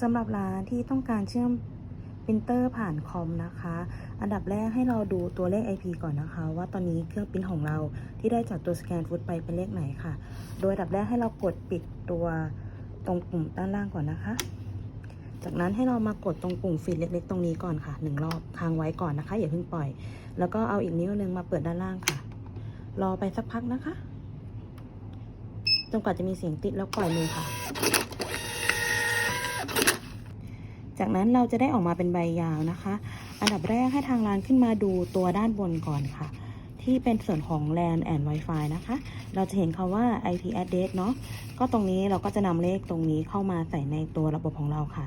สำหรับร้านที่ต้องการเชื่อมปรินเตอร์ผ่านคอมนะคะ อันดับแรกให้เราดูตัวเลข IP ก่อนนะคะ ว่าตอนนี้เครื่องปริ้นของเราที่ได้จากตัวสแกนฟุตไปเป็นเลขไหนค่ะ โดยอันดับแรกให้เรากดปิดตัวตรงปุ่มด้านล่างก่อนนะคะ จากนั้นให้เรามากดตรงปุ่มฟีดเล็กๆ ตรงนี้ก่อนค่ะหนึ่งรอบค้างไว้ก่อนนะคะอย่าเพิ่งปล่อย แล้วก็เอาอีกนิ้วหนึงมาเปิดด้านล่างค่ะ รอไปสักพักนะคะจนกว่าจะมีเสียงติดแล้วปล่อยมือค่ะ จากนั้นเราจะได้ออกมาเป็นใบยาวนะคะ อันดับแรกให้ทางร้านขึ้นมาดูตัวด้านบนก่อนค่ะ ที่เป็นส่วนของ LAN and Wi-Fi นะคะ เราจะเห็นคำว่า IP address เนาะก็ตรงนี้เราก็จะนำเลขตรงนี้เข้ามาใส่ในตัวระบบของเราค่ะ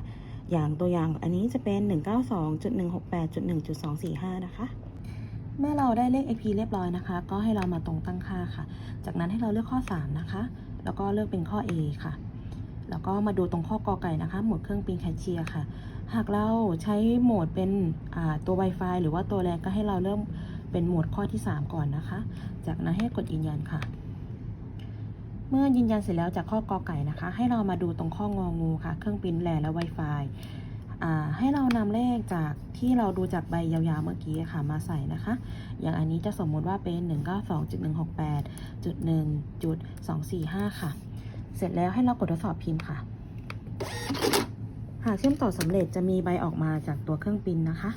อย่างตัวอย่างอันนี้จะเป็น 192.168.1.245 นะคะเมื่อเราได้เลข IP เรียบร้อยนะคะ ก็ให้เรามาตรงตั้งค่าค่ะ จากนั้นให้เราเลือกข้อ 3 นะคะ แล้วก็เลือกเป็นข้อ A ค่ะ แล้วก็มาดูตรงข้อกอไก่นะคะ โหมดเครื่องปริ้นแคชเชียร์ค่ะ หากเราใช้โหมดเป็นตัว Wi-Fi หรือว่าตัวแรงก็ให้เราเริ่มเป็นโหมดข้อที่ 3 ก่อนนะคะ จากนั้นให้กดยืนยันค่ะ เมื่อยืนยันเสร็จแล้วจากข้อกอไก่นะคะ ให้เรามาดูตรงข้ององูค่ะ เครื่องปริ้นแลนและ Wi-Fi ให้เรานำเลขจากที่เราดูจากใบยาวๆเมื่อกี้ค่ะมาใส่นะคะ อย่างอันนี้จะสมมุติว่าเป็น 192.168.1.245 ค่ะ เสร็จแล้วให้เรากดทดสอบพิมพ์ค่ะ หากเชื่อมต่อสำเร็จจะมีใบออกมาจากตัวเครื่องปิ้นนะคะ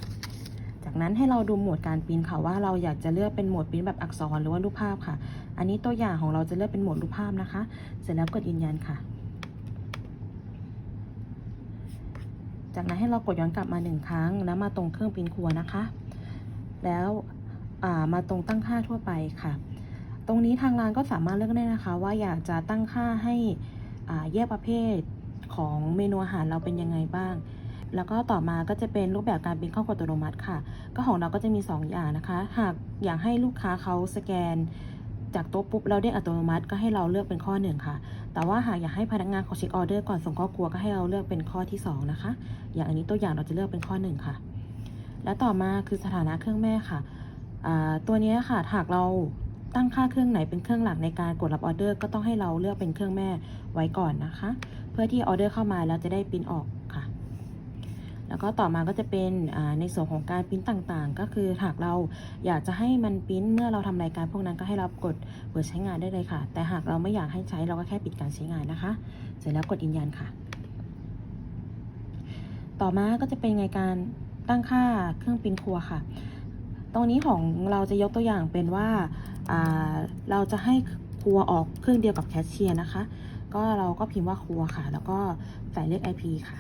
จากนั้นให้เราดูโหมดการปิ้นค่ะว่าเราอยากจะเลือกเป็นโหมดปิ้นแบบอักษรหรือว่ารูปภาพค่ะ อันนี้ตัวอย่างของเราจะเลือกเป็นโหมดรูปภาพนะคะ เสร็จแล้วกดยืนยันค่ะ จากนั้นให้เรากดย้อนกลับมาหนึ่งครั้ง แล้วมาตรงเครื่องปิ้นครัวนะคะ แล้วมาตรงตั้งค่าทั่วไปค่ะ ตรงนี้ทางร้านก็สามารถเลือกได้นะคะ ว่าอยากจะตั้งค่าให้แยกประเภทของเมนูอาหารเราเป็นยังไงบ้าง แล้วก็ต่อมาก็จะเป็นรูปแบบการปริ้นข้อควาอัตโนมัติค่ะ ก็ของเราก็จะมี 2 อย่างนะคะ หากอยากให้ลูกค้าเขาสแกน จากโต๊ะปุ๊บเราได้อัตโนมัติก็ให้เราเลือกเป็นข้อหนึ่งค่ะ แต่ว่าหากอยากให้พนักงานเขาเช็คออเดอร์ก่อนส่งข้อครัวก็ให้เราเลือกเป็นข้อที่ 2 นะคะ อย่างอันนี้ตัวอย่างเราจะเลือกเป็นข้อหนึ่งค่ะ และต่อมาคือสถานะเครื่องแม่ค่ะตัวนี้ค่ะหากเรา ตั้งค่าเครื่องไหนเป็นเครื่องหลักในการกดรับออเดอร์ก็ต้องให้เราเลือกเป็นเครื่องแม่ไว้ก่อนนะคะ เพื่อที่ออเดอร์เข้ามาแล้วจะได้ปริ้นออกค่ะ แล้วก็ต่อมาก็จะเป็นในส่วนของการปริ้นต่างๆ ก็คือหากเราอยากจะให้มันปริ้นเมื่อเราทำรายการพวกนั้นก็ให้เรากดเปิดใช้งานได้เลยค่ะ แต่หากเราไม่อยากให้ใช้เราก็แค่ปิดการใช้งานนะคะ เสร็จแล้วกดยืนยันค่ะ ต่อมาก็จะเป็นในการตั้งค่าเครื่องปริ้นครัวค่ะ ตรงนี้ของเราจะยกตัวอย่างเป็นว่า เราจะให้ครัวออกเครื่องเดียวกับแคชเชียร์นะคะ ก็เราก็พิมพ์ว่าครัวค่ะ แล้วก็ใส่เลข IP ค่ะ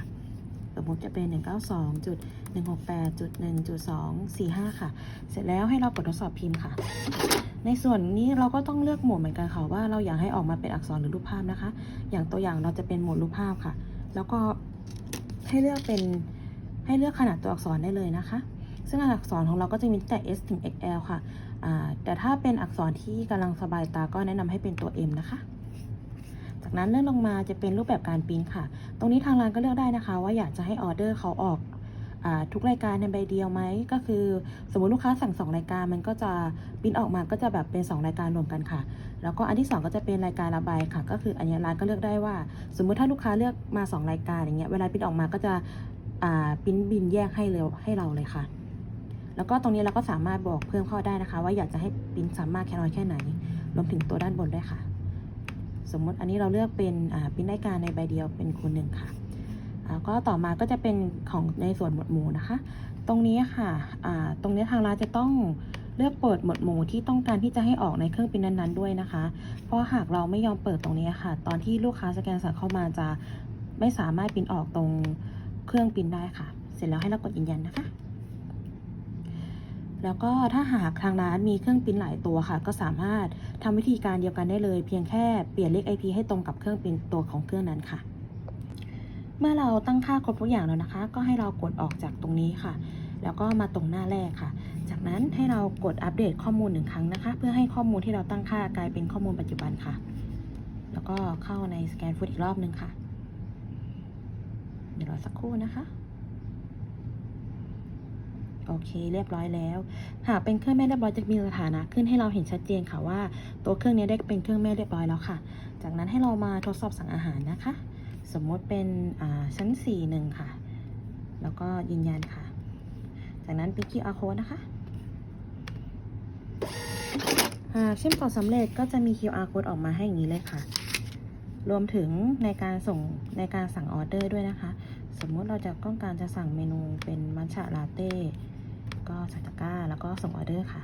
สมมติจะเป็น 192.168.1.245 ค่ะ เสร็จแล้วให้เรากดทดสอบพิมพ์ค่ะ ในส่วนนี้เราก็ต้องเลือกโหมดเหมือนกันค่ะว่าเราอยากให้ออกมาเป็นอักษรหรือรูปภาพนะคะ อย่างตัวอย่างเราจะเป็นโหมดรูปภาพค่ะ แล้วก็ให้เลือกเป็นให้เลือกขนาดตัวอักษรได้เลยนะคะ ซึ่งอักษรของเราก็จะมีตั้งแต่ S ถึง XL ค่ะ แต่ถ้าเป็นอักษรที่กำลังสบายตาก็แนะนำให้เป็นตัว M นะคะ จากนั้นเลื่อนลงมาจะเป็นรูปแบบการปริ้นค่ะ ตรงนี้ทางร้านก็เลือกได้นะคะ ว่าอยากจะให้ออเดอร์เขาออกอทุกรายการในใบเดียวไหม ก็คือสมมติลูกค้าสั่ง 2 รายการมันก็จะปริ้นออกมาก็จะแบบเป็น 2 รายการรวมกันค่ะ แล้วก็อันที่ 2 ก็จะเป็นรายการระบายค่ะ ก็คืออันนี้ร้านก็เลือกได้ว่า สมมุติถ้าลูกค้าเลือกมา 2 รายการอย่างเงี้ยเวลาปริ้นออกมาก็จะปริ้นบินแยกให้เร็วให้เราเลยค่ะ แล้วก็ตรงนี้เราก็สามารถบอกเพิ่มเข้าได้นะคะ ว่าอยากจะให้ปริ้นสามารถแค่น้อยแค่ไหน รวมถึงตัวด้านบนด้วยค่ะ สมมติอันนี้เราเลือกเป็นปริ้นรายการในใบเดียวเป็นคูณหนึ่งค่ะอ่าก็ต่อมาก็จะเป็นของในส่วนหมวดหมู่นะคะ ตรงนี้ค่ะตรงนี้ทางร้านจะต้องเลือกเปิดหมวดหมู่ที่ต้องการที่จะให้ออกในเครื่องปริ้นนั้นๆด้วยนะคะ เพราะหากเราไม่ยอมเปิดตรงนี้ค่ะ ตอนที่ลูกค้าสแกนสั่งเข้ามาจะไม่สามารถปริ้นออกตรงเครื่องปริ้นได้ค่ะ เสร็จแล้วให้เรากดยืนยันนะคะ แล้วก็ถ้าหากทางร้านมีเครื่องปริ้นหลายตัวค่ะ ก็สามารถทำวิธีการเดียวกันได้เลย เพียงแค่เปลี่ยนเลข IP ให้ตรงกับเครื่องปริ้นตัวของเครื่องนั้นค่ะ เมื่อเราตั้งค่าครบทุกอย่างแล้วนะคะ ก็ให้เรากดออกจากตรงนี้ค่ะ แล้วก็มาตรงหน้าแรกค่ะ จากนั้นให้เรากดอัปเดตข้อมูลหนึ่งครั้งนะคะ เพื่อให้ข้อมูลที่เราตั้งค่ากลายเป็นข้อมูลปัจจุบันค่ะ แล้วก็เข้าในสแกนฟุตอีกรอบหนึ่งค่ะ เดี๋ยวรอสักครู่นะคะ โอเค เรียบร้อยแล้ว หากเป็นเครื่องแม่เรียบร้อยจะมีสถานะขึ้นให้เราเห็นชัดเจนค่ะว่า ตัวเครื่องนี้ได้เป็นเครื่องแม่เรียบร้อยแล้วค่ะ จากนั้นให้เรามาทดสอบสั่งอาหารนะคะ สมมติเป็นชั้น4 1ค่ะ แล้วก็ยืนยันค่ะ จากนั้นปิก QR code นะคะหากเชื่อมต่อสำเร็จก็จะมี QR code ออกมาให้อย่างนี้เลยค่ะ รวมถึงในการส่งในการสั่งออเดอร์ด้วยนะคะ สมมุติเราจะต้องการจะสั่งเมนูเป็นมัทฉะลาเต้ ก็ใส่ตะกร้า แล้วก็ส่งออเดอร์ค่ะ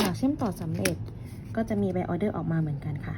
หากเชื่อมต่อสำเร็จก็จะมีใบออเดอร์ออกมาเหมือนกันค่ะ